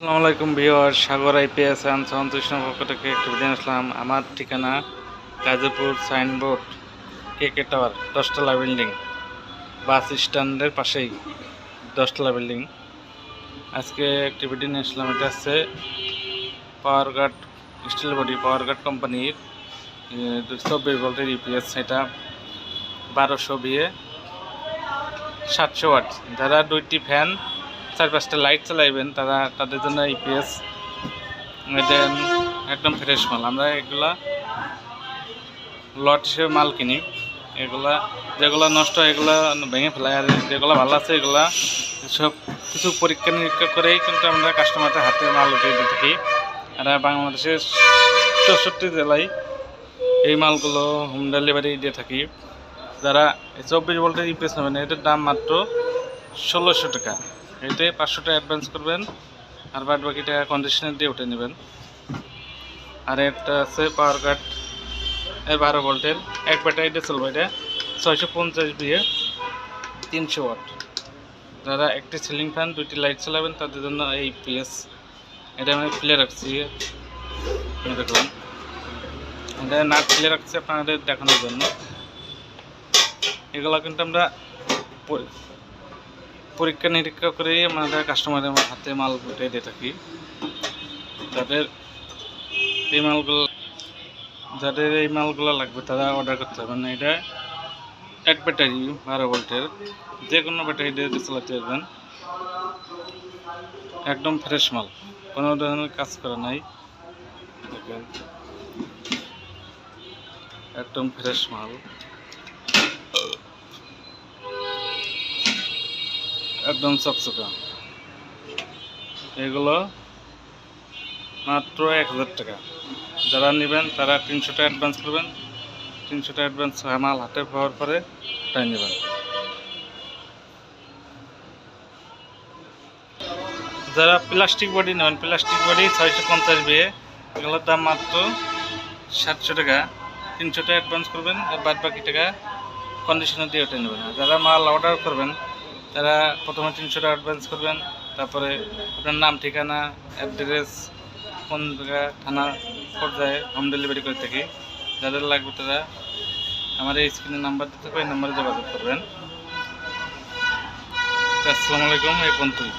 আসসালামু আলাইকুম Bihar Sagar IPS and সন্তৃষ্ণ পক্ষ থেকে একটু ভিডিও আসলাম আমার ঠিকানা Gazipur signboard K K tower দশতলা বিল্ডিং, বাস স্ট্যান্ডের পাশেই দশতলা বিল্ডিং। আজকে একটি ভিডিও নিয়ে আসলাম, এটা হচ্ছে power guard steel body power guard কোম্পানির চব্বিশ ভোল্টের ইউপিএস এটা বারোশো বিয়ে সাতশো ওয়াট। যারা দুইটি ফ্যান চার পাঁচটা লাইট চালাইবেন, তারা তাদের জন্য ইপিএস দেন একদম ফ্রেশ মাল। আমরা এগুলা লট হিসেবে মাল কিনি। এগুলা যেগুলো নষ্ট এগুলা ভেঙে ফেলাই। আর যেগুলো ভালো আছে, এগুলা সব কিছু পরীক্ষা নিরীক্ষা করেই কিন্তু আমরা কাস্টমারদের হাতে মাল উঠিয়ে দিয়ে থাকি। আর বাংলাদেশের চৌষট্টি জেলায় এই মালগুলো হোম ডেলিভারি দিয়ে থাকি। যারা চব্বিশ ভোল্টের ইপিএস নেবেন এটার দাম মাত্র ষোলোশো টাকা। এতে পাঁচশো টাকা অ্যাডভান্স করবেন আর বাদ বাকি টাকা কন্ডিশনার দিয়ে উঠে নেবেন। আর একটা আছে পাওয়ার কাট এই বারো ভোল্টের এক ব্যাটারিতে চলবে এটা ছয়শো পঞ্চাশ বিয়ে তিনশো ওয়াট যারা একটি সিলিং ফ্যান দুইটি লাইট চালাবেন, তাদের জন্য এই পিএস এটা আমি খুলে রাখছি। দেখুন। এটা নাট খুলে রাখছি আপনাদের দেখানোর জন্য। এগুলো কিন্তু আমরা পরীক্ষা নিরীক্ষা করেই আমাদের কাস্টমারের হাতে মাল উঠে দিয়ে থাকি। যাদের এই মালগুলো যাদের এই মালগুলো লাগবে, তারা অর্ডার করতে হবে। না এটা এক ব্যাটারি বারো ভোল্টের যে কোনো ব্যাটারি দিয়ে চালাতে পারবেন। একদম ফ্রেশ মাল। কোনো ধরনের কাজ করা নাই। একদম ফ্রেশ মাল। একদম চকচকা। এগুলো মাত্র এক হাজার টাকা। যারা নেবেন, তারা তিনশো টাকা অ্যাডভান্স করবেন। তিনশো টাকা অ্যাডভান্স মাল হাতে পাওয়ার পরে তাই নেবেন। যারা প্লাস্টিক বডি নেবেন প্লাস্টিক বডি ছয়শো পঞ্চাশ বিয়ে এগুলোর দাম মাত্র সাতশো টাকা। তিনশো টাকা অ্যাডভান্স করবেন আর বাদ বাকি টাকা কন্ডিশনার দিয়ে ওটা নেবেন। যারা মাল অর্ডার করবেন তারা প্রথমে তিনশো টাকা অ্যাডভান্স করবেন, তারপরে আপনার নাম, ঠিকানা অ্যাড্রেস কোন জায়গা থানা, পর্যায়ে হোম ডেলিভারি করে থাকি। যাদের লাগবে তারা আমার এই স্ক্রিনের নাম্বার দিতে পারে নাম্বারে যোগাযোগ করবেন। আসসালামু আলাইকুম, এই পর্যন্তই।